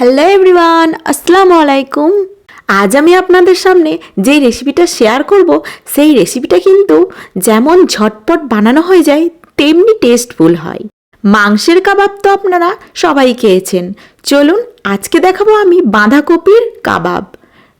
Hello everyone আসসালামু আলাইকুম। আজ আমি আপনাদের সামনে যে রেসিপিটা শেয়ার করব, সেই রেসিপিটা কিন্তু যেমন ঝটপট বানানো হয়ে যায়, তেমনি টেস্টফুল হয়। মাংসের কাবাব তো আপনারা সবাই খেয়েছেন। চলুন আজকে দেখাবো আমি বাঁধাকপির কাবাব।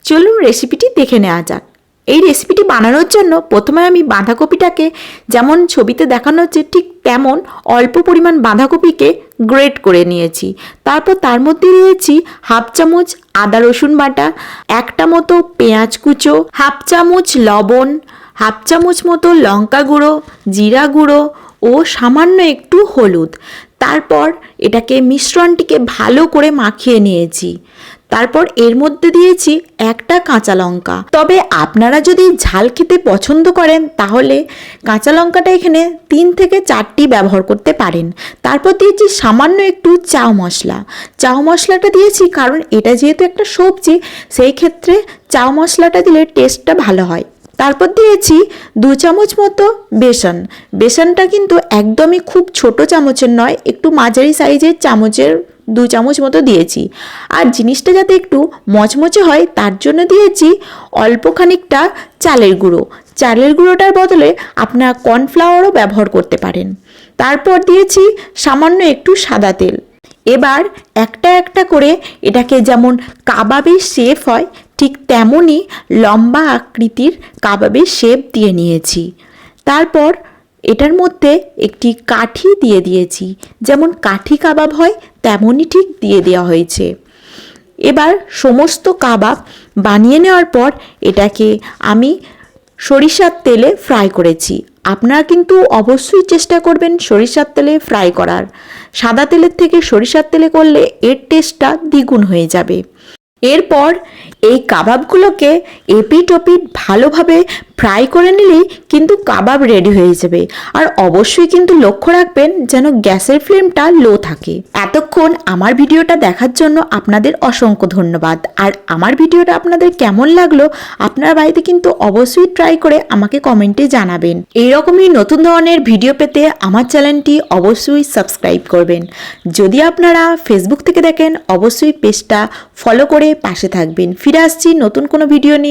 চলুন রেসিপিটি দেখে নেওয়া যাক। এই রেসিপিটি বানানোর জন্য প্রথমে আমি বাঁধাকপিটাকে যেমন ছবিতে দেখানো হচ্ছে, ঠিক তেমন অল্প পরিমাণ বাঁধাকপিকে গ্রেট করে নিয়েছি। তারপর তার মধ্যে দিয়েছি হাফ চামচ আদা রসুন বাটা, একটা মতো পেঁয়াজ কুচো, হাফ চামচ লবণ, হাফ চামচ মতো লঙ্কা গুঁড়ো, জিরা গুঁড়ো ও সামান্য একটু হলুদ। তারপর এটাকে মিশ্রণটিকে ভালো করে মাখিয়ে নিয়েছি। তারপর এর মধ্যে দিয়েছি একটা কাঁচা লঙ্কা। তবে আপনারা যদি ঝাল খেতে পছন্দ করেন, তাহলে কাঁচা লঙ্কাটা এখানে তিন থেকে চারটি ব্যবহার করতে পারেন। তারপর দিয়েছি সামান্য একটু চাউ মশলা। চাউ মশলাটা দিয়েছি কারণ এটা যেহেতু একটা সবজি, সেই ক্ষেত্রে চাউ মশলাটা দিলে টেস্টটা ভালো হয়। তারপর দিয়েছি দু চামচ মতো বেসন। বেসনটা কিন্তু একদমই খুব ছোট চামচের নয়, একটু মাঝারি সাইজের চামচের দু চামচ মতো দিয়েছি। আর জিনিসটা যাতে একটু মচমচে হয়, তার জন্য দিয়েছি অল্প খানিকটা চালের গুঁড়ো। চালের গুঁড়োটার বদলে আপনারা কর্নফ্লাওয়ারও ব্যবহার করতে পারেন। তারপর দিয়েছি সামান্য একটু সাদা তেল। এবার একটা একটা করে এটাকে যেমন কাবাবের শেপ হয়, ঠিক তেমনই লম্বা আকৃতির কাবাবের শেপ দিয়ে নিয়েছি। তারপর এটার মধ্যে একটি কাঠি দিয়ে দিয়েছি। যেমন কাঠি কাবাব হয়, তেমনই ঠিক দিয়ে দেওয়া হয়েছে। এবার সমস্ত কাবাব বানিয়ে নেওয়ার পর এটাকে আমি সরিষার তেলে ফ্রাই করেছি। আপনারা কিন্তু অবশ্যই চেষ্টা করবেন সরিষার তেলে ফ্রাই করার। সাদা তেলের থেকে সরিষার তেলে করলে এর টেস্টটা দ্বিগুণ হয়ে যাবে। এরপর এই কাবাবগুলোকে এপিট ওপিট ভালোভাবে ফ্রাই করে নিলেই কিন্তু কাবাব রেডি হয়ে যাবে। আর অবশ্যই কিন্তু লক্ষ্য রাখবেন যেন গ্যাসের ফ্লেমটা লো থাকে। এতক্ষণ আমার ভিডিওটা দেখার জন্য আপনাদের অসংখ্য ধন্যবাদ। আর আমার ভিডিওটা আপনাদের কেমন লাগল, আপনার বাড়িতে কিন্তু অবশ্যই ট্রাই করে আমাকে কমেন্টে জানাবেন। এইরকমই নতুন ধরনের ভিডিও পেতে আমার চ্যানেলটি অবশ্যই সাবস্ক্রাইব করবেন। যদি আপনারা ফেসবুক থেকে দেখেন, অবশ্যই পেজটা ফলো করে পাশে থাকবেন। ফিরে আসছি নতুন কোনো ভিডিও নিয়ে।